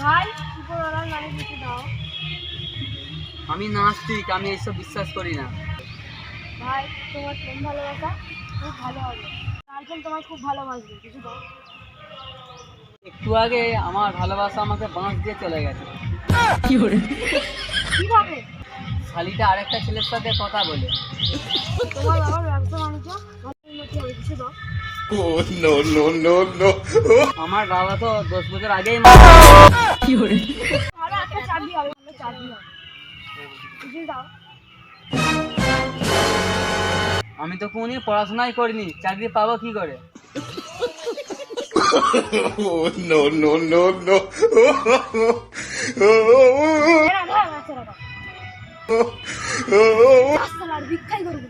ভাই উপরওয়ালার নামে কিছু দাও। আমি নাস্তিক আমি এইসব বিশ্বাস করি না। ভাই তোমার প্রেম ভালোবাসা খুব ভালো হবে। তোমায় খুব ভালোবাসবে কিছু দাও একটু আগে আমার ভালোবাসা আমাকে বাঁশ দিয়ে চলে গেছে। কি কীভাবে? শালিটা আরেকটা ছেলের সাথে কথা বলে। তোমার বাবার ব্যবসা বাণিজ্য ভালো উন্নতি হবে কিছু দাও Oh no no no no! আমার বাবা তো দশ বছর আগেই হবে দাও। আমি তো কোনদিন পড়াশোনাই করিনি চাকরি পাবো কি করে? no no ভিক্ষাই করবে